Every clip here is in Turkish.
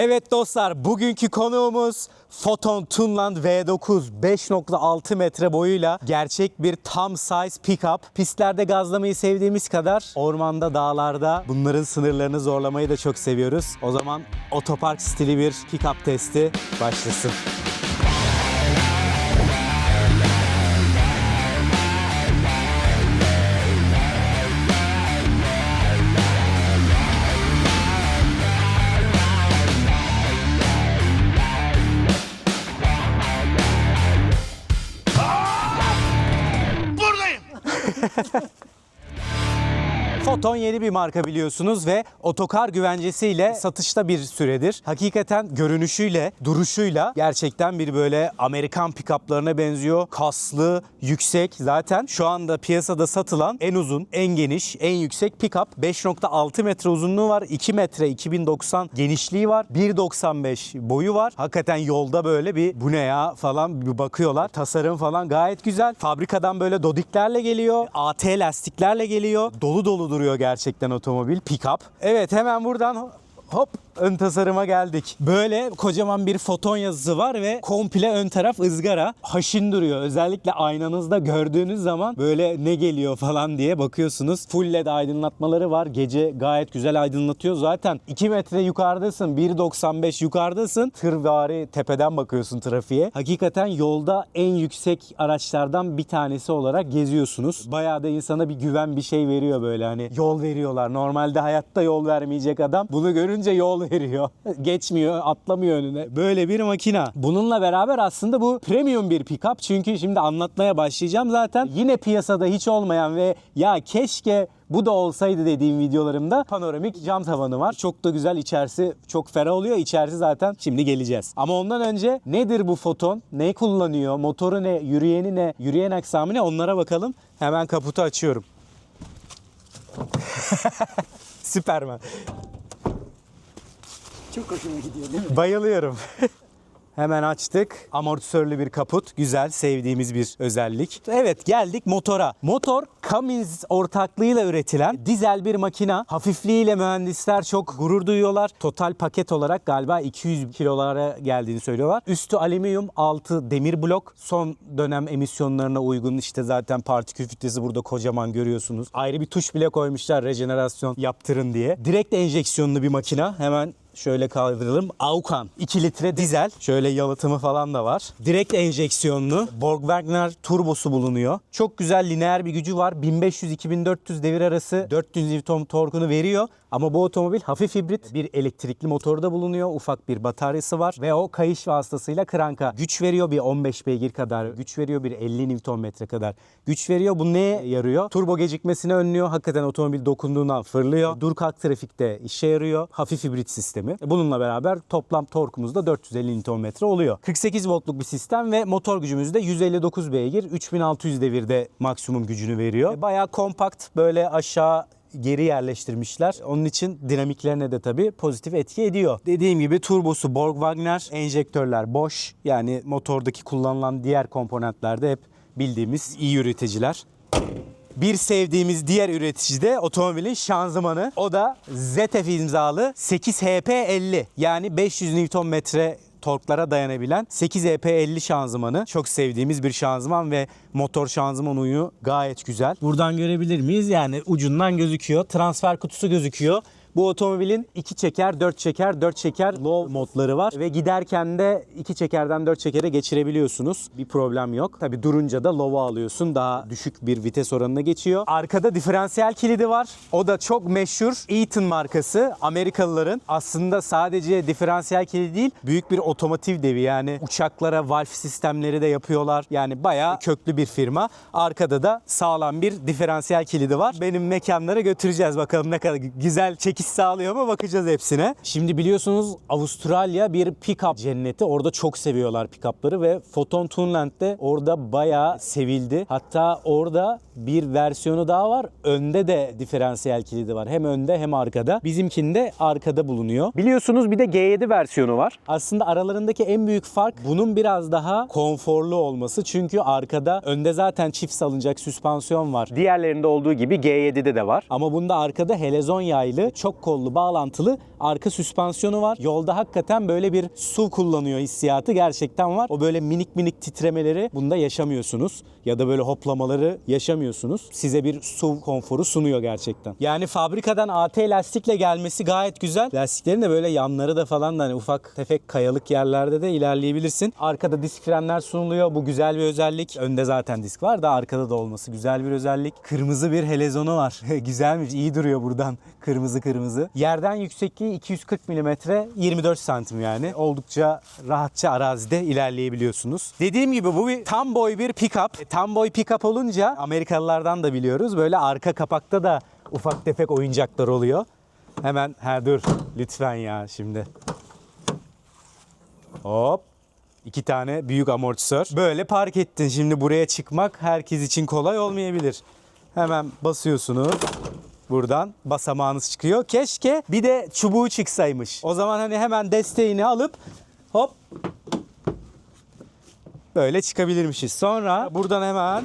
Evet dostlar bugünkü konuğumuz Photon Tunland V9 5.6 metre boyuyla gerçek bir tam size pickup. Pistlerde gazlamayı sevdiğimiz kadar ormanda, dağlarda bunların sınırlarını zorlamayı da çok seviyoruz. O zaman otopark stili bir pickup testi başlasın. Foton yeni bir marka biliyorsunuz ve otokar güvencesiyle satışta bir süredir. Hakikaten görünüşüyle, duruşuyla gerçekten bir böyle Amerikan pick-up'larına benziyor. Kaslı, yüksek. Zaten şu anda piyasada satılan en uzun, en geniş, en yüksek pick-up. 5.6 metre uzunluğu var. 2 metre 2090 genişliği var. 1.95 boyu var. Hakikaten yolda böyle bir bu ne ya falan bir bakıyorlar. Tasarım falan gayet güzel. Fabrikadan böyle dodiklerle geliyor. AT lastiklerle geliyor. Dolu dolu duruyor gerçekten otomobil. Pick-up. Evet hemen buradan hop ön tasarıma geldik. Böyle kocaman bir foton yazısı var ve komple ön taraf ızgara. Haşin duruyor. Özellikle aynanızda gördüğünüz zaman böyle ne geliyor falan diye bakıyorsunuz. Full led aydınlatmaları var. Gece gayet güzel aydınlatıyor. Zaten 2 metre yukarıdasın. 1.95 yukarıdasın. Tırvari tepeden bakıyorsun trafiğe. Hakikaten yolda en yüksek araçlardan bir tanesi olarak geziyorsunuz. Bayağı da insana bir güven bir şey veriyor böyle hani yol veriyorlar. Normalde hayatta yol vermeyecek adam bunu görünce yol veriyor. Geçmiyor, atlamıyor önüne. Böyle bir makina. Bununla beraber aslında bu premium bir pickup. Çünkü şimdi anlatmaya başlayacağım zaten. Yine piyasada hiç olmayan ve ya keşke bu da olsaydı dediğim videolarımda panoramik cam tavanı var. Çok da güzel içerisi çok ferah oluyor. İçerisi zaten şimdi geleceğiz. Ama ondan önce nedir bu foton? Ne kullanıyor? Motoru ne? Yürüyeni ne? Yürüyen aksamı ne? Onlara bakalım. Hemen kaputu açıyorum. Süpermen. Çok hoşuma gidiyor değil mi? Bayılıyorum. Hemen açtık. Amortisörlü bir kaput. Güzel, sevdiğimiz bir özellik. Evet, geldik motora. Motor Cummins ortaklığıyla üretilen dizel bir makina. Hafifliğiyle mühendisler çok gurur duyuyorlar. Total paket olarak galiba 200 kilolara geldiğini söylüyorlar. Üstü alüminyum, altı demir blok. Son dönem emisyonlarına uygun işte zaten partikül filtresi burada kocaman görüyorsunuz. Ayrı bir tuş bile koymuşlar rejenerasyon yaptırın diye. Direkt enjeksiyonlu bir makina. Hemen Şöyle kaldıralım. Aukan 2 litre dizel. Şöyle yalıtımı falan da var. Direkt enjeksiyonlu. Borg Wagner turbosu bulunuyor. Çok güzel lineer bir gücü var. 1500-2400 devir arası 400 Newton torkunu veriyor. Ama bu otomobil hafif hibrit bir elektrikli motoru da bulunuyor. Ufak bir bataryası var ve o kayış vasıtasıyla kranka güç veriyor. Bir 15 beygir kadar güç veriyor. Bir 50 Newton metre kadar güç veriyor. Bu neye yarıyor? Turbo gecikmesini önlüyor. Hakikaten otomobil dokunduğundan fırlıyor. Dur kalk trafikte işe yarıyor. Hafif hibrit sistemi. Bununla beraber toplam torkumuz da 450 Nm oluyor. 48 voltluk bir sistem ve motor gücümüz de 159 beygir. 3600 devirde maksimum gücünü veriyor. Bayağı kompakt böyle aşağı geri yerleştirmişler. Onun için dinamiklerine de tabii pozitif etki ediyor. Dediğim gibi turbosu Borg Wagner, enjektörler Bosch. Yani motordaki kullanılan diğer komponentler de hep bildiğimiz iyi üreticiler. Bir sevdiğimiz diğer üretici de otomobilin şanzımanı. O da ZF imzalı 8HP50 yani 500 Nm torklara dayanabilen 8EP50 şanzımanı. Çok sevdiğimiz bir şanzıman ve motor şanzıman uyumu gayet güzel. Buradan görebilir miyiz? Yani ucundan gözüküyor. Transfer kutusu gözüküyor. Bu otomobilin 2 çeker, 4 çeker, 4 çeker low modları var ve giderken de 2 çekerden 4 çekere geçirebiliyorsunuz. Bir problem yok. Tabi durunca da low'a alıyorsun. Daha düşük bir vites oranına geçiyor. Arkada diferansiyel kilidi var. O da çok meşhur Eaton markası. Amerikalıların aslında sadece diferansiyel kilidi değil, büyük bir otomotiv devi. Yani uçaklara valve sistemleri de yapıyorlar. Yani bayağı köklü bir firma. Arkada da sağlam bir diferansiyel kilidi var. Benim mekanlara götüreceğiz bakalım ne kadar güzel çekiş sağlıyor mu bakacağız hepsine. Şimdi biliyorsunuz Avustralya bir pick-up cenneti. Orada çok seviyorlar pick-up'ları ve Photon Tunland'de orada bayağı sevildi. Hatta orada bir versiyonu daha var. Önde de diferansiyel kilidi var. Hem önde hem arkada. Bizimkinde arkada bulunuyor. Biliyorsunuz bir de G7 versiyonu var. Aslında aralarındaki en büyük fark bunun biraz daha konforlu olması. Çünkü arkada önde zaten çift salınacak süspansiyon var. Diğerlerinde olduğu gibi G7'de de var. Ama bunda arkada helezon yaylı, çok kollu bağlantılı arka süspansiyonu var. Yolda hakikaten böyle bir su kullanıyor hissiyatı gerçekten var. O böyle minik minik titremeleri bunda yaşamıyorsunuz. Ya da böyle hoplamaları yaşamıyorsunuz. Size bir su konforu sunuyor gerçekten. Yani fabrikadan AT lastikle gelmesi gayet güzel. Lastiklerin de böyle yanları da falan da hani ufak tefek kayalık yerlerde de ilerleyebilirsin. Arkada disk frenler sunuluyor. Bu güzel bir özellik. Önde zaten disk var da arkada da olması güzel bir özellik. Kırmızı bir helezonu var. Güzelmiş. iyi duruyor buradan. Kırmızı kırmızı. Yerden yüksekliği 240 mm 24 santim yani. Oldukça rahatça arazide ilerleyebiliyorsunuz. Dediğim gibi bu bir tam boy bir pick-up. E, tam boy pick-up olunca Amerikalılardan da biliyoruz. Böyle arka kapakta da ufak tefek oyuncaklar oluyor. Hemen ha dur lütfen ya şimdi. Hop. İki tane büyük amortisör. Böyle park ettin. Şimdi buraya çıkmak herkes için kolay olmayabilir. Hemen basıyorsunuz. Buradan basamağınız çıkıyor. Keşke bir de çubuğu çıksaymış. O zaman hani hemen desteğini alıp hop böyle çıkabilirmişiz. Sonra buradan hemen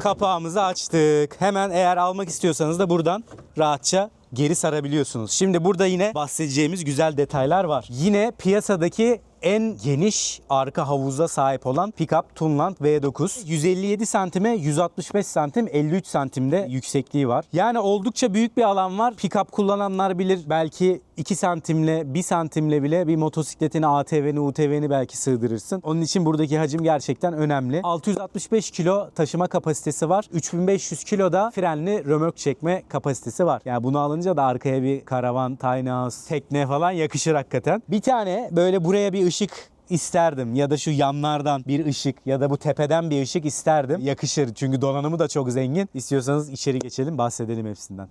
kapağımızı açtık. Hemen eğer almak istiyorsanız da buradan rahatça geri sarabiliyorsunuz. Şimdi burada yine bahsedeceğimiz güzel detaylar var. Yine piyasadaki en geniş arka havuza sahip olan pickup Tunland V9. 157 santime 165 santim 53 santimde yüksekliği var. Yani oldukça büyük bir alan var. Pickup kullananlar bilir belki 2 santimle 1 santimle bile bir motosikletini ATV'ni UTV'ni belki sığdırırsın. Onun için buradaki hacim gerçekten önemli. 665 kilo taşıma kapasitesi var. 3500 kilo da frenli römork çekme kapasitesi var. Yani bunu alınca da arkaya bir karavan, tiny house, tekne falan yakışır hakikaten. Bir tane böyle buraya bir ışık isterdim ya da şu yanlardan bir ışık ya da bu tepeden bir ışık isterdim. Yakışır çünkü donanımı da çok zengin. İstiyorsanız içeri geçelim bahsedelim hepsinden.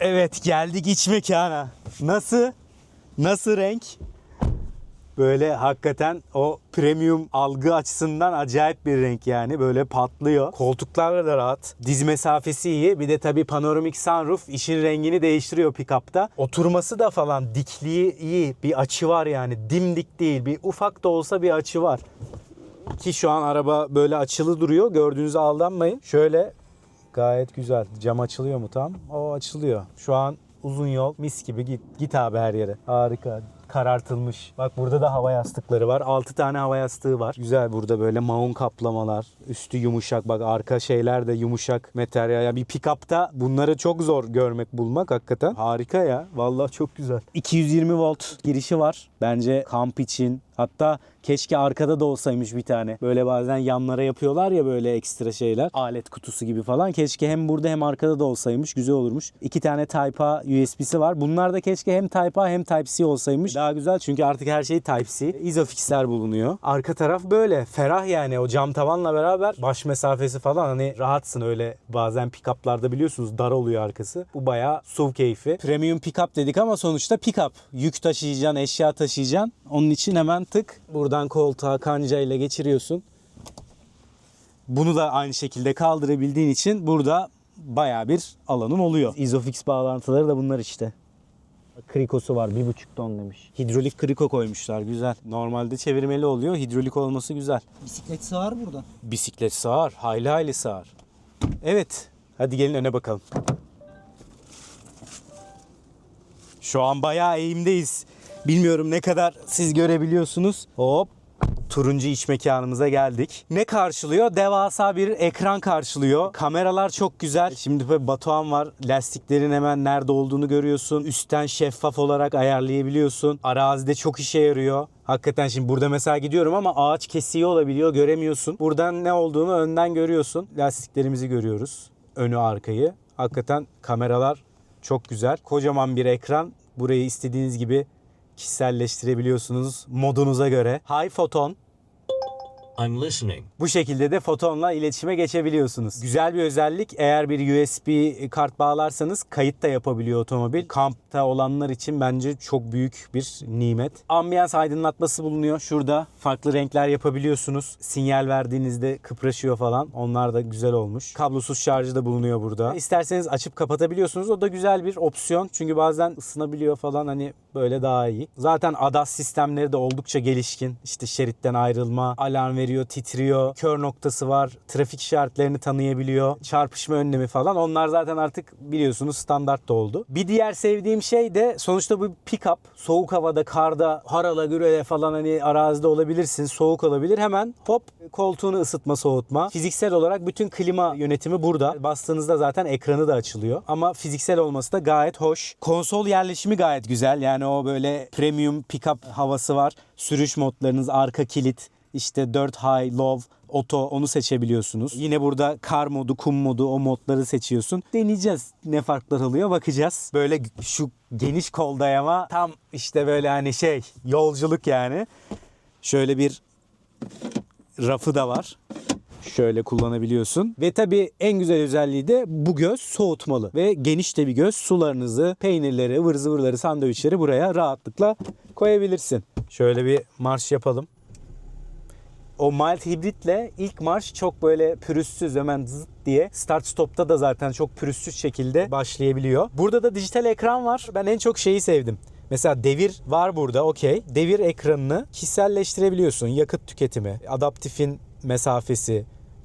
Evet geldik iç mekana. Nasıl? Nasıl renk? Böyle hakikaten o premium algı açısından acayip bir renk yani. Böyle patlıyor. Koltuklar da rahat. Diz mesafesi iyi. Bir de tabii panoramik sunroof işin rengini değiştiriyor pick-up'ta. Oturması da falan dikliği iyi. Bir açı var yani. Dimdik değil. Bir ufak da olsa bir açı var. Ki şu an araba böyle açılı duruyor. Gördüğünüze aldanmayın. Şöyle gayet güzel. Cam açılıyor mu tam? O açılıyor. Şu an uzun yol mis gibi git. Git abi her yere. Harika karartılmış. Bak burada da hava yastıkları var. 6 tane hava yastığı var. Güzel burada böyle maun kaplamalar. Üstü yumuşak. Bak arka şeyler de yumuşak materyal. Yani bir pick-up'ta bunları çok zor görmek bulmak hakikaten. Harika ya. Vallahi çok güzel. 220 volt girişi var. Bence kamp için Hatta keşke arkada da olsaymış bir tane. Böyle bazen yanlara yapıyorlar ya böyle ekstra şeyler. Alet kutusu gibi falan. Keşke hem burada hem arkada da olsaymış. Güzel olurmuş. İki tane Type-A USB'si var. Bunlar da keşke hem Type-A hem Type-C olsaymış. Daha güzel çünkü artık her şey Type-C. Isofix'ler bulunuyor. Arka taraf böyle. Ferah yani o cam tavanla beraber baş mesafesi falan hani rahatsın öyle. Bazen pick-up'larda biliyorsunuz dar oluyor arkası. Bu bayağı SUV keyfi. Premium pick-up dedik ama sonuçta pick-up. Yük taşıyacaksın, eşya taşıyacaksın. Onun için hemen tık buradan koltuğa kancayla geçiriyorsun. Bunu da aynı şekilde kaldırabildiğin için burada baya bir alanın oluyor. Isofix bağlantıları da bunlar işte. Krikosu var. bir buçuk ton demiş. Hidrolik kriko koymuşlar. Güzel. Normalde çevirmeli oluyor. Hidrolik olması güzel. Bisiklet sığar burada. Bisiklet sığar. Hayli hayli sığar. Evet. Hadi gelin öne bakalım. Şu an bayağı eğimdeyiz. Bilmiyorum ne kadar siz görebiliyorsunuz. Hop. Turuncu iç mekanımıza geldik. Ne karşılıyor? Devasa bir ekran karşılıyor. Kameralar çok güzel. Şimdi böyle Batuhan var. Lastiklerin hemen nerede olduğunu görüyorsun. Üstten şeffaf olarak ayarlayabiliyorsun. Arazide çok işe yarıyor. Hakikaten şimdi burada mesela gidiyorum ama ağaç kesiği olabiliyor göremiyorsun. Buradan ne olduğunu önden görüyorsun. Lastiklerimizi görüyoruz. Önü arkayı. Hakikaten kameralar çok güzel. Kocaman bir ekran. Burayı istediğiniz gibi kişiselleştirebiliyorsunuz modunuza göre. High Photon I'm listening. bu şekilde de fotonla iletişime geçebiliyorsunuz. Güzel bir özellik. Eğer bir USB kart bağlarsanız kayıt da yapabiliyor otomobil. Kampta olanlar için bence çok büyük bir nimet. Ambiyans aydınlatması bulunuyor. Şurada farklı renkler yapabiliyorsunuz. Sinyal verdiğinizde kıpraşıyor falan. Onlar da güzel olmuş. Kablosuz şarjı da bulunuyor burada. İsterseniz açıp kapatabiliyorsunuz. O da güzel bir opsiyon. Çünkü bazen ısınabiliyor falan hani böyle daha iyi. Zaten ADAS sistemleri de oldukça gelişkin. İşte şeritten ayrılma, alarm veriyor, titriyor. Kör noktası var. Trafik işaretlerini tanıyabiliyor. Çarpışma önlemi falan. Onlar zaten artık biliyorsunuz standart da oldu. Bir diğer sevdiğim şey de sonuçta bu pick-up. Soğuk havada, karda, harala gürele falan hani arazide olabilirsin. Soğuk olabilir. Hemen hop koltuğunu ısıtma, soğutma. Fiziksel olarak bütün klima yönetimi burada. Bastığınızda zaten ekranı da açılıyor. Ama fiziksel olması da gayet hoş. Konsol yerleşimi gayet güzel. Yani o böyle premium pick-up havası var. Sürüş modlarınız, arka kilit, işte 4 high, low, oto onu seçebiliyorsunuz. Yine burada kar modu, kum modu o modları seçiyorsun. Deneyeceğiz ne farklar oluyor bakacağız. Böyle şu geniş kol dayama tam işte böyle hani şey yolculuk yani. Şöyle bir rafı da var. Şöyle kullanabiliyorsun. Ve tabii en güzel özelliği de bu göz soğutmalı. Ve geniş de bir göz sularınızı, peynirleri, ıvır zıvırları, sandviçleri buraya rahatlıkla koyabilirsin. Şöyle bir marş yapalım. O mild hibritle ilk marş çok böyle pürüzsüz hemen zıt diye start stop'ta da zaten çok pürüzsüz şekilde başlayabiliyor. Burada da dijital ekran var. Ben en çok şeyi sevdim. Mesela devir var burada okey. Devir ekranını kişiselleştirebiliyorsun. Yakıt tüketimi, adaptifin mesafesi,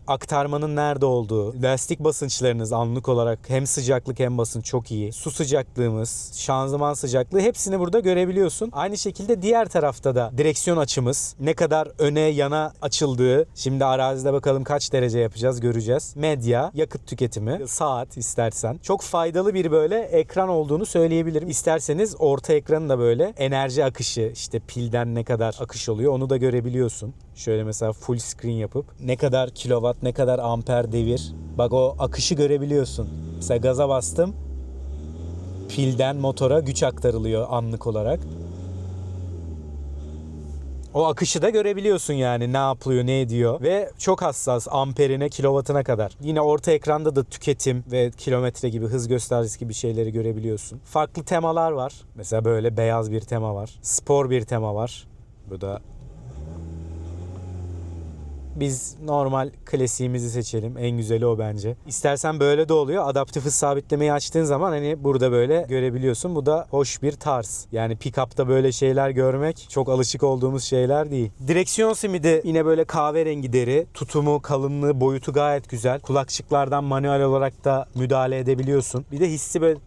aktarmanın nerede olduğu, lastik basınçlarınız anlık olarak hem sıcaklık hem basınç çok iyi. Su sıcaklığımız, şanzıman sıcaklığı hepsini burada görebiliyorsun. Aynı şekilde diğer tarafta da direksiyon açımız, ne kadar öne yana açıldığı, şimdi arazide bakalım kaç derece yapacağız göreceğiz. Medya, yakıt tüketimi, saat istersen. Çok faydalı bir böyle ekran olduğunu söyleyebilirim. İsterseniz orta ekranı da böyle enerji akışı, işte pilden ne kadar akış oluyor onu da görebiliyorsun. Şöyle mesela full screen yapıp ne kadar kilowatt, ne kadar amper devir. Bak o akışı görebiliyorsun. Mesela gaza bastım. Pilden motora güç aktarılıyor anlık olarak. O akışı da görebiliyorsun yani ne yapılıyor ne ediyor ve çok hassas amperine kilovatına kadar. Yine orta ekranda da tüketim ve kilometre gibi hız göstergesi gibi şeyleri görebiliyorsun. Farklı temalar var. Mesela böyle beyaz bir tema var. Spor bir tema var. Bu da biz normal klasiğimizi seçelim. En güzeli o bence. İstersen böyle de oluyor. Adaptif hız sabitlemeyi açtığın zaman hani burada böyle görebiliyorsun. Bu da hoş bir tarz. Yani pick-up'ta böyle şeyler görmek çok alışık olduğumuz şeyler değil. Direksiyon simidi yine böyle kahverengi deri. Tutumu, kalınlığı, boyutu gayet güzel. Kulakçıklardan manuel olarak da müdahale edebiliyorsun. Bir de hissi böyle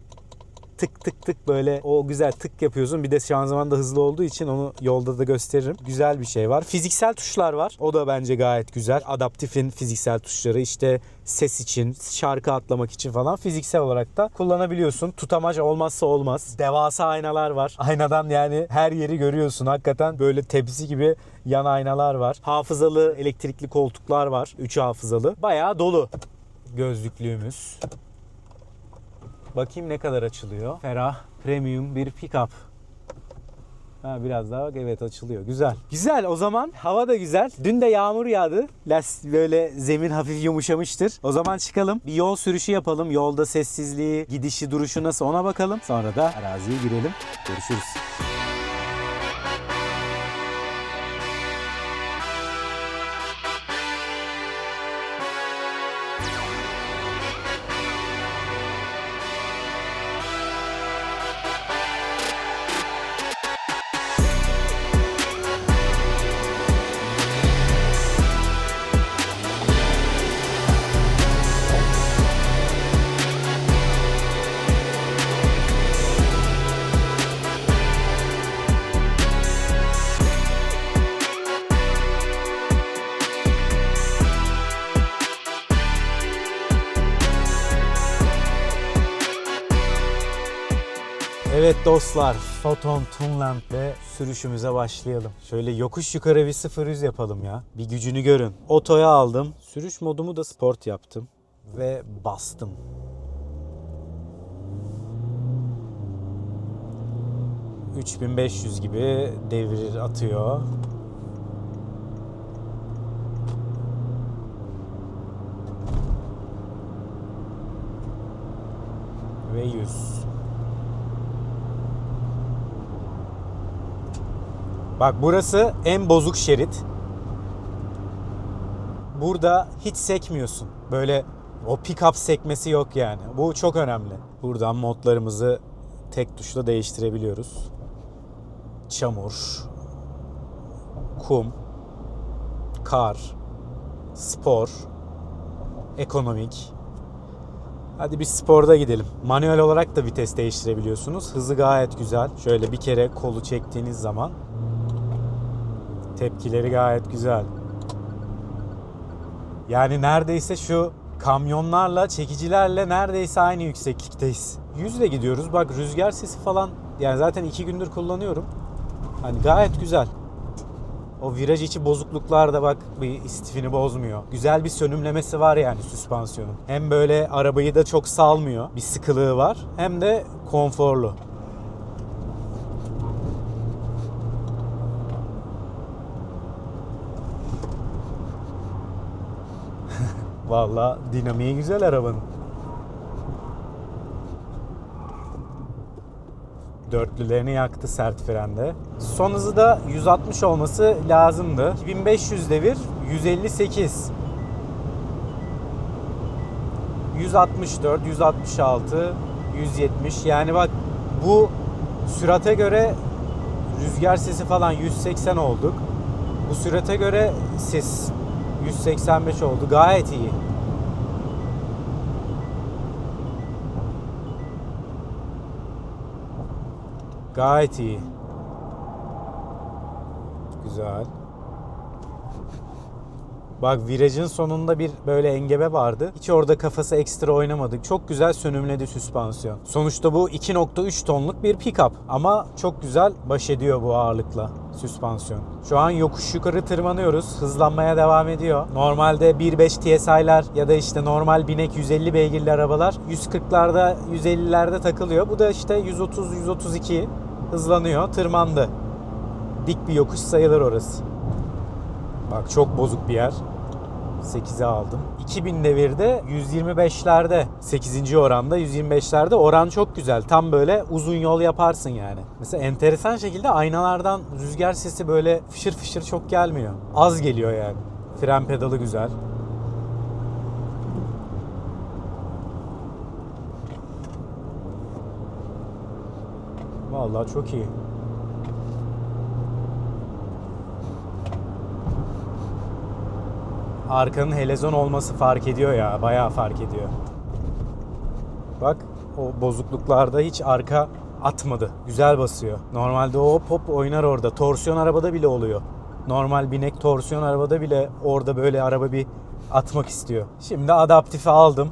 tık tık tık böyle o güzel tık yapıyorsun. Bir de şanzıman da hızlı olduğu için onu yolda da gösteririm. Güzel bir şey var. Fiziksel tuşlar var. O da bence gayet güzel. Adaptifin fiziksel tuşları işte ses için, şarkı atlamak için falan fiziksel olarak da kullanabiliyorsun. Tutamaç olmazsa olmaz. Devasa aynalar var. Aynadan yani her yeri görüyorsun. Hakikaten böyle tepsi gibi yan aynalar var. Hafızalı elektrikli koltuklar var. 3 hafızalı. Bayağı dolu gözlüklüğümüz. Bakayım ne kadar açılıyor. Ferah, premium bir pick-up. Ha, biraz daha bak evet açılıyor. Güzel. Güzel o zaman hava da güzel. Dün de yağmur yağdı. Las böyle zemin hafif yumuşamıştır. O zaman çıkalım. Bir yol sürüşü yapalım. Yolda sessizliği, gidişi, duruşu nasıl ona bakalım. Sonra da araziye girelim. Görüşürüz. Evet dostlar, Photon Tunland'le sürüşümüze başlayalım. Şöyle yokuş yukarı bir 0-100 yapalım ya. Bir gücünü görün. Otoya aldım. Sürüş modumu da sport yaptım. Ve bastım. ...3500 gibi devir atıyor. Ve 100. Bak burası en bozuk şerit. Burada hiç sekmiyorsun. Böyle o pick-up sekmesi yok yani. Bu çok önemli. Buradan modlarımızı tek tuşla değiştirebiliyoruz. Çamur, kum, kar, spor, ekonomik. Hadi bir sporda gidelim. Manuel olarak da vites değiştirebiliyorsunuz. Hızı gayet güzel. Şöyle bir kere kolu çektiğiniz zaman tepkileri gayet güzel. Yani neredeyse şu kamyonlarla, çekicilerle neredeyse aynı yükseklikteyiz. Yüzle gidiyoruz. Bak rüzgar sesi falan. Yani zaten iki gündür kullanıyorum. Hani gayet güzel. O viraj içi bozukluklar da bak bir istifini bozmuyor. Güzel bir sönümlemesi var yani süspansiyonun. Hem böyle arabayı da çok salmıyor. Bir sıkılığı var. Hem de konforlu. Vallahi dinamiği güzel arabanın. Dörtlülerini yaktı sert frende. Son hızı da 160 olması lazımdı. 2500 devir 158. 164, 166, 170. Yani bak bu sürate göre rüzgar sesi falan 180 olduk. Bu sürate göre ses 185 oldu. Gayet iyi. Gayet iyi. Güzel. Bak virajın sonunda bir böyle engebe vardı. Hiç orada kafası ekstra oynamadık. Çok güzel sönümledi süspansiyon. Sonuçta bu 2.3 tonluk bir pick-up. Ama çok güzel baş ediyor bu ağırlıkla süspansiyon. Şu an yokuş yukarı tırmanıyoruz. Hızlanmaya devam ediyor. Normalde 1.5 TSI'ler ya da işte normal binek 150 beygirli arabalar 140'larda 150'lerde takılıyor. Bu da işte 130-132 hızlanıyor. Tırmandı. Dik bir yokuş sayılır orası. Bak çok bozuk bir yer. 8'e aldım. 2000 devirde 125'lerde 8. oranda 125'lerde oran çok güzel. Tam böyle uzun yol yaparsın yani. Mesela enteresan şekilde aynalardan rüzgar sesi böyle fışır fışır çok gelmiyor. Az geliyor yani. Fren pedalı güzel. Vallahi çok iyi. arkanın helezon olması fark ediyor ya. Bayağı fark ediyor. Bak o bozukluklarda hiç arka atmadı. Güzel basıyor. Normalde o hop hop oynar orada. Torsiyon arabada bile oluyor. Normal binek torsiyon arabada bile orada böyle araba bir atmak istiyor. Şimdi adaptifi aldım.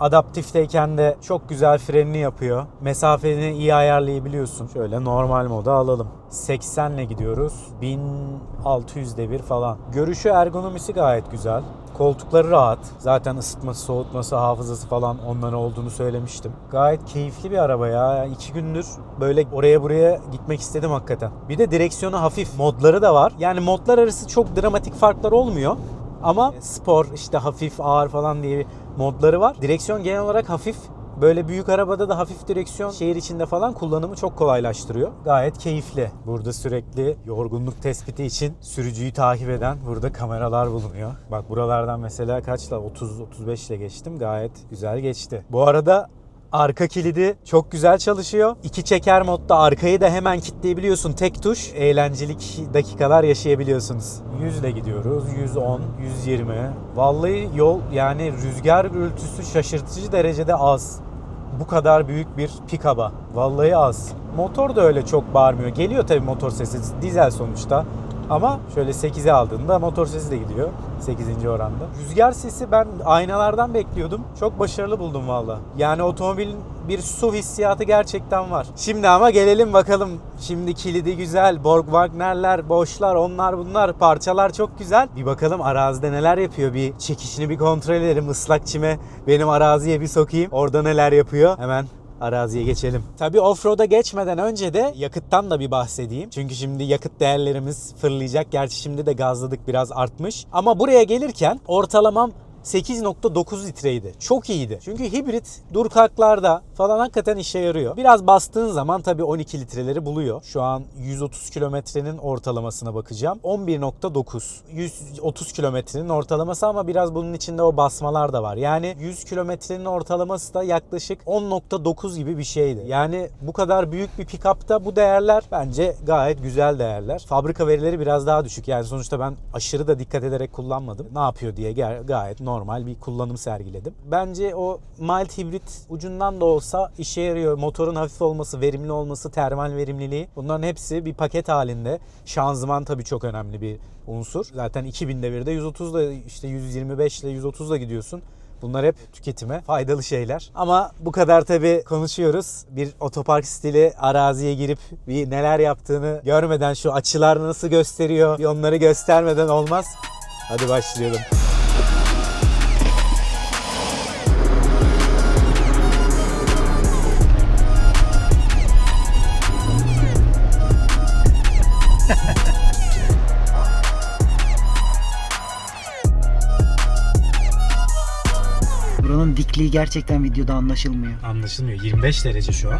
Adaptifteyken de çok güzel frenini yapıyor. Mesafeni iyi ayarlayabiliyorsun. Şöyle normal moda alalım. 80 ile gidiyoruz. 1600 devir falan. Görüşü ergonomisi gayet güzel. Koltukları rahat. Zaten ısıtması, soğutması, hafızası falan onların olduğunu söylemiştim. Gayet keyifli bir araba ya. İki gündür böyle oraya buraya gitmek istedim hakikaten. Bir de direksiyonu hafif modları da var. Yani modlar arası çok dramatik farklar olmuyor. Ama spor işte hafif ağır falan diye bir modları var. Direksiyon genel olarak hafif. Böyle büyük arabada da hafif direksiyon şehir içinde falan kullanımı çok kolaylaştırıyor. Gayet keyifli. Burada sürekli yorgunluk tespiti için sürücüyü takip eden burada kameralar bulunuyor. Bak buralardan mesela kaçla 30-35 ile geçtim. Gayet güzel geçti. Bu arada Arka kilidi çok güzel çalışıyor. İki çeker modda arkayı da hemen kilitleyebiliyorsun. Tek tuş. Eğlencelik dakikalar yaşayabiliyorsunuz. 100 ile gidiyoruz. 110, 120. Vallahi yol yani rüzgar gürültüsü şaşırtıcı derecede az. Bu kadar büyük bir pikaba. Vallahi az. Motor da öyle çok bağırmıyor. Geliyor tabii motor sesi. Dizel sonuçta. Ama şöyle 8'e aldığında motor sesi de gidiyor 8. oranda. Rüzgar sesi ben aynalardan bekliyordum. Çok başarılı buldum valla. Yani otomobilin bir su hissiyatı gerçekten var. Şimdi ama gelelim bakalım. Şimdi kilidi güzel. Borg Wagner'ler, Bosch'lar, onlar bunlar. Parçalar çok güzel. Bir bakalım arazide neler yapıyor. Bir çekişini bir kontrol edelim. Islak çime benim araziye bir sokayım. Orada neler yapıyor. Hemen araziye geçelim. Tabii offroad'a geçmeden önce de yakıttan da bir bahsedeyim. Çünkü şimdi yakıt değerlerimiz fırlayacak. Gerçi şimdi de gazladık biraz artmış. Ama buraya gelirken ortalamam 8.9 litreydi. Çok iyiydi. Çünkü hibrit dur kalklarda falan hakikaten işe yarıyor. Biraz bastığın zaman tabii 12 litreleri buluyor. Şu an 130 kilometrenin ortalamasına bakacağım. 11.9. 130 kilometrenin ortalaması ama biraz bunun içinde o basmalar da var. Yani 100 kilometrenin ortalaması da yaklaşık 10.9 gibi bir şeydi. Yani bu kadar büyük bir pick-up'ta bu değerler bence gayet güzel değerler. Fabrika verileri biraz daha düşük. Yani sonuçta ben aşırı da dikkat ederek kullanmadım. Ne yapıyor diye ga- gayet normal bir kullanım sergiledim. Bence o mild hibrit ucundan da olsa işe yarıyor. Motorun hafif olması, verimli olması, termal verimliliği. Bunların hepsi bir paket halinde. Şanzıman tabii çok önemli bir unsur. Zaten 2000 devirde 130 da işte 125 ile 130 da gidiyorsun. Bunlar hep tüketime faydalı şeyler. Ama bu kadar tabii konuşuyoruz. Bir otopark stili araziye girip bir neler yaptığını görmeden şu açılar nasıl gösteriyor onları göstermeden olmaz. Hadi başlayalım. Dikliği gerçekten videoda anlaşılmıyor. Anlaşılmıyor. 25 derece şu an.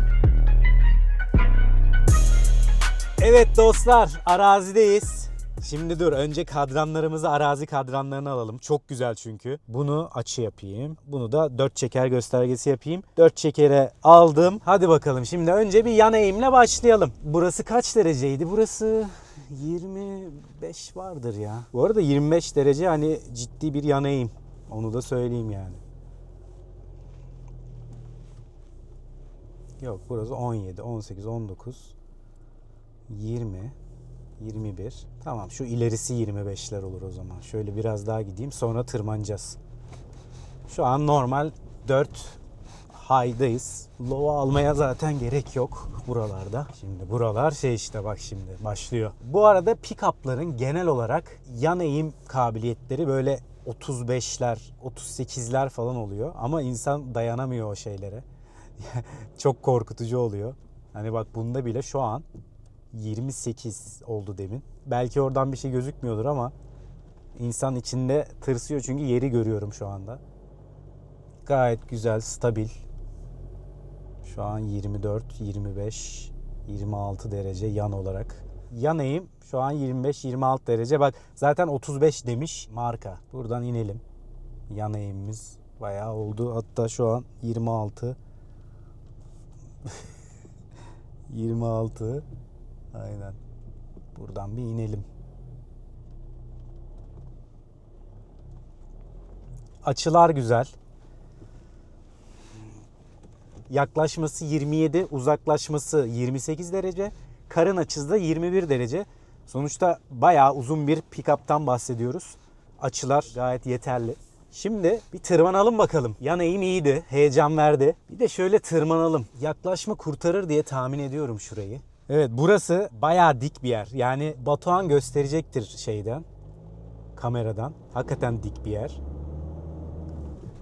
Evet dostlar arazideyiz. Şimdi dur önce kadranlarımızı arazi kadranlarını alalım. Çok güzel çünkü. Bunu açı yapayım. Bunu da 4 çeker göstergesi yapayım. 4 çekere aldım. Hadi bakalım şimdi önce bir yan eğimle başlayalım. Burası kaç dereceydi? Burası 25 vardır ya. Bu arada 25 derece hani ciddi bir yan eğim. Onu da söyleyeyim yani. Yok burası 17, 18, 19, 20, 21. Tamam şu ilerisi 25'ler olur o zaman. Şöyle biraz daha gideyim sonra tırmanacağız. Şu an normal 4 high'dayız. Low'a almaya zaten gerek yok buralarda. Şimdi buralar şey işte bak şimdi başlıyor. Bu arada pick-up'ların genel olarak yan eğim kabiliyetleri böyle 35'ler, 38'ler falan oluyor. Ama insan dayanamıyor o şeylere. Çok korkutucu oluyor. Hani bak bunda bile şu an 28 oldu demin. Belki oradan bir şey gözükmüyordur ama insan içinde tırsıyor çünkü yeri görüyorum şu anda. Gayet güzel, stabil. Şu an 24, 25, 26 derece yan olarak. Yan eğim şu an 25-26 derece. Bak zaten 35 demiş marka. Buradan inelim. Yan eğimimiz bayağı oldu. Hatta şu an 26. 26. Aynen. Buradan bir inelim. Açılar güzel. Yaklaşması 27, uzaklaşması 28 derece. Karın açısı da 21 derece. Sonuçta bayağı uzun bir pick-up'tan bahsediyoruz. Açılar gayet yeterli. Şimdi bir tırmanalım bakalım. Yan eğim iyiydi, heyecan verdi. Bir de şöyle tırmanalım. Yaklaşma kurtarır diye tahmin ediyorum şurayı. Evet burası bayağı dik bir yer. Yani Batuhan gösterecektir şeyden, kameradan. Hakikaten dik bir yer.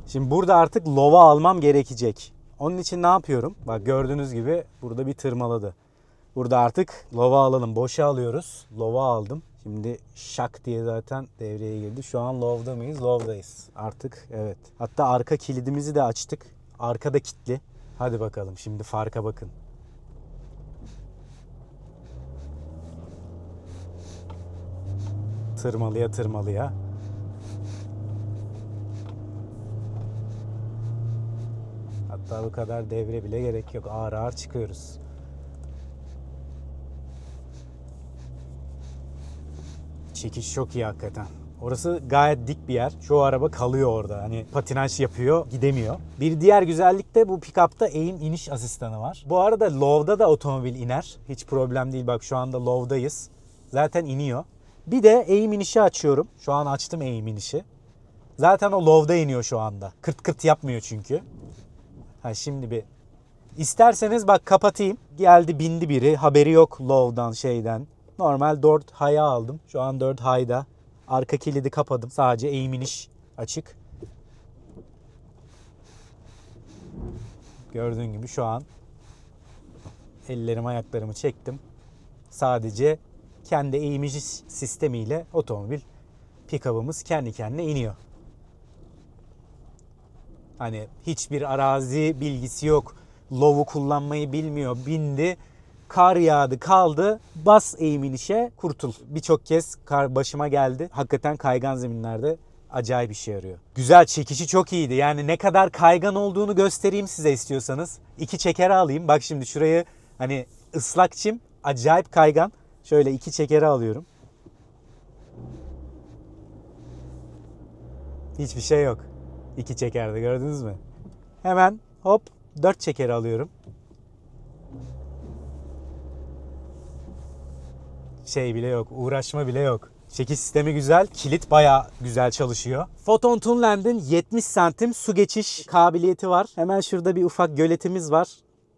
Şimdi burada artık lova almam gerekecek. Onun için ne yapıyorum? Bak gördüğünüz gibi burada bir tırmaladı. Burada artık lova alalım. Boşa alıyoruz. Lova aldım. Şimdi şak diye zaten devreye girdi. Şu an low'da mıyız? Low'dayız. Artık evet. Hatta arka kilidimizi de açtık. Arkada kilitli. Hadi bakalım şimdi farka bakın. Tırmalıya tırmalıya. Hatta bu kadar devre bile gerek yok. Ağır ağır çıkıyoruz. Çekiş çok iyi hakikaten. Orası gayet dik bir yer. Çoğu araba kalıyor orada. Hani patinaj yapıyor, gidemiyor. Bir diğer güzellik de bu pick-up'ta eğim iniş asistanı var. Bu arada low'da da otomobil iner. Hiç problem değil. Bak şu anda low'dayız. Zaten iniyor. Bir de eğim inişi açıyorum. Şu an açtım eğim inişi. Zaten o low'da iniyor şu anda. Kırt kırt yapmıyor çünkü. Ha şimdi bir İsterseniz bak kapatayım. Geldi bindi biri. Haberi yok low'dan şeyden. Normal 4 high'a aldım. Şu an 4 high'da. Arka kilidi kapadım. Sadece eğim iniş açık. Gördüğün gibi şu an ellerimi ayaklarımı çektim. Sadece kendi eğim iniş sistemiyle otomobil pick-up'ımız kendi kendine iniyor. Hani hiçbir arazi bilgisi yok. Lov'u kullanmayı bilmiyor. Bindi. Kar yağdı kaldı. Bas eğimin işe kurtul. Birçok kez kar başıma geldi. Hakikaten kaygan zeminlerde acayip işe yarıyor. Güzel çekişi çok iyiydi. Yani ne kadar kaygan olduğunu göstereyim size istiyorsanız. İki çekere alayım. Bak şimdi şurayı hani ıslak çim acayip kaygan. Şöyle iki çekere alıyorum. Hiçbir şey yok. İki çekerde gördünüz mü? Hemen hop dört çekeri alıyorum. Şey bile yok, uğraşma bile yok. Çekiş sistemi güzel, kilit baya güzel çalışıyor. Photon Tunland'in 70 santim su geçiş kabiliyeti var. Hemen şurada bir ufak göletimiz var.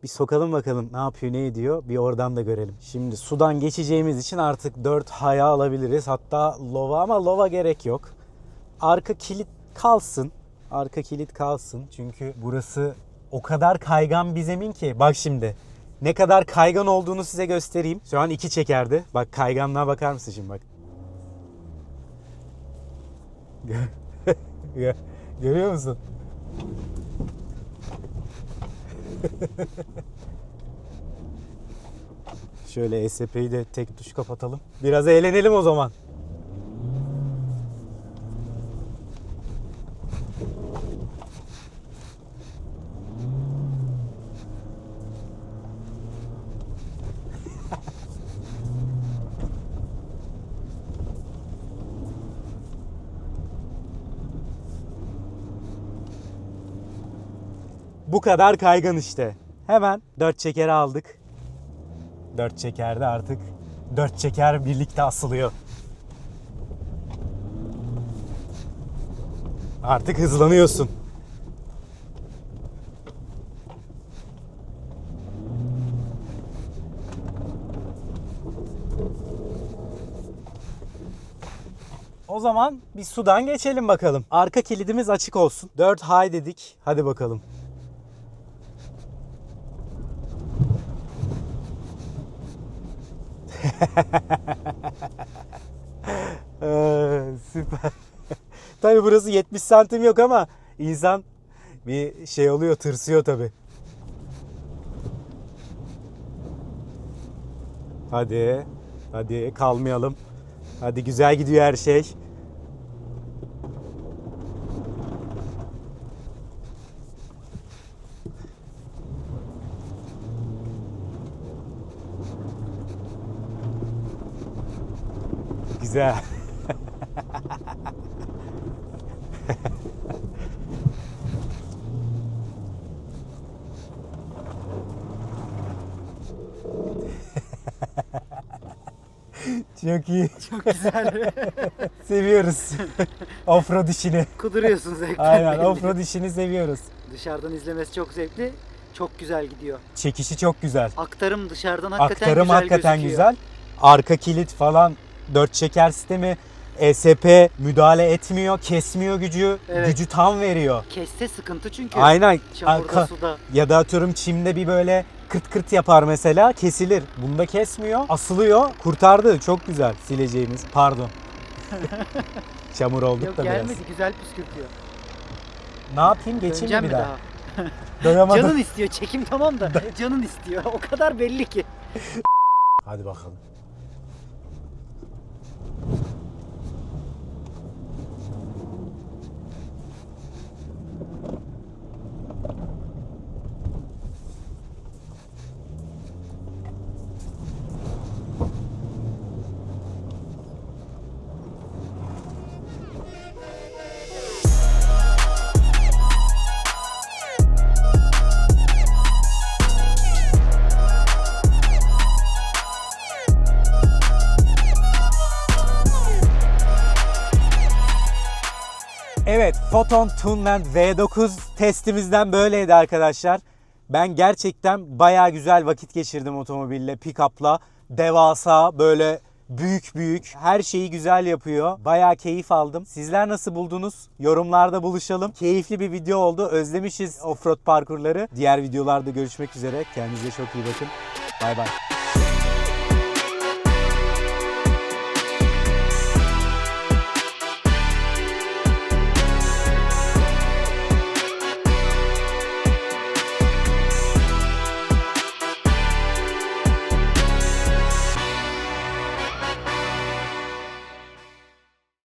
Bir sokalım bakalım ne yapıyor ne ediyor bir oradan da görelim. Şimdi sudan geçeceğimiz için artık 4 haya alabiliriz. Hatta lova ama lova gerek yok. Arka kilit kalsın. Arka kilit kalsın. Çünkü burası o kadar kaygan bir zemin ki. Bak şimdi. Ne kadar kaygan olduğunu size göstereyim. Şu an iki çekerdi. Bak kayganlığa bakar mısın şimdi bak. Gö- Gö- Görüyor musun? Şöyle ESP'yi de tek tuş kapatalım. Biraz eğlenelim o zaman. Bu kadar kaygan işte. Hemen dört çekeri aldık. Dört çekerde artık dört çeker birlikte asılıyor. Artık hızlanıyorsun. O zaman bir sudan geçelim bakalım. Arka kilidimiz açık olsun. 4 high dedik. Hadi bakalım. Ee, süper. tabii burası 70 santim yok ama insan bir şey oluyor, tırsıyor tabii. Hadi, hadi kalmayalım. Hadi güzel gidiyor her şey. Güzel. Çok iyi. Çok güzel. Seviyoruz. Offroad işini. Kuduruyorsun zevkten. Aynen offroad işini seviyoruz. Dışarıdan izlemesi çok zevkli. Çok güzel gidiyor. Çekişi çok güzel. Aktarım dışarıdan hakikaten Aktarım güzel hakikaten gözüküyor. güzel. Arka kilit falan dört çeker sistemi ESP müdahale etmiyor, kesmiyor gücü. Evet. Gücü tam veriyor. Keste sıkıntı çünkü. Aynen. Çamurda, suda. Ya da atıyorum çimde bir böyle kırt kırt yapar mesela kesilir. Bunda kesmiyor. Asılıyor. Kurtardı. Çok güzel sileceğimiz. Pardon. Çamur olduk Yok da gelmedi. biraz. Güzel püskürtüyor. Ne yapayım? Geçeyim Döneceğim mi bir daha? daha? Canın istiyor. Çekim tamam da canın istiyor. O kadar belli ki. Hadi bakalım. Photon Tunland V9 testimizden böyleydi arkadaşlar. Ben gerçekten bayağı güzel vakit geçirdim otomobille, pick-up'la. Devasa, böyle büyük büyük, her şeyi güzel yapıyor. Bayağı keyif aldım. Sizler nasıl buldunuz? Yorumlarda buluşalım. Keyifli bir video oldu. Özlemişiz offroad parkurları. Diğer videolarda görüşmek üzere. Kendinize çok iyi bakın. Bay bay.